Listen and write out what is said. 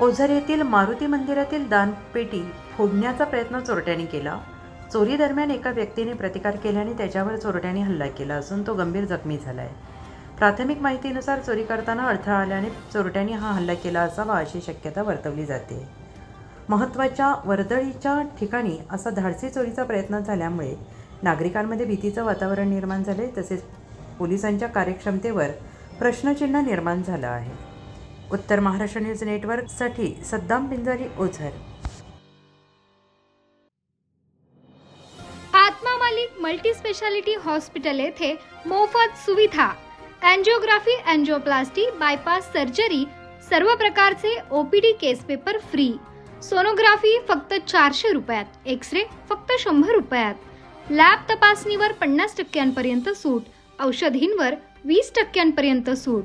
ओझर येथील मारुती मंदिरातील दानपेटी फोडण्याचा प्रयत्न चोरट्यांनी केला. चोरी दरम्यान एका व्यक्तीने प्रतिकार केल्याने त्याच्यावर चोरट्यांनी हल्ला केला असून तो गंभीर जखमी झाला आहे प्राथमिक माहितीनुसार चोरी करताना अडथळा आल्याने चोरट्यांनी हा हल्ला केला असावा अशी शक्यता वर्तवली जाते. महत्त्वाच्या वर्दळीच्या ठिकाणी असा धाडसी चोरीचा प्रयत्न झाल्यामुळे नागरिकांमध्ये भीतीचं वातावरण निर्माण झाले तसेच पोलिसांच्या कार्यक्षमतेवर प्रश्नचिन्ह निर्माण झालं आहे. उत्तर महाराष्ट्र न्यूज नेटवर्कसाठी Saddam Pinjari Ozar. Atma Malik multi speciality hospital येथे मोफत सुविधा अँजिओग्राफी अँजिओप्लास्टी बायपास सर्जरी सर्व प्रकारचे OPD case paper free. Sonography फक्त चारशे रुपयात एक्स रे फक्त शंभर रुपयात. लॅब तपासणीवर पन्नास टक्क्यांपर्यंत सूट औषधींवर वीस टक्क्यांपर्यंत सूट.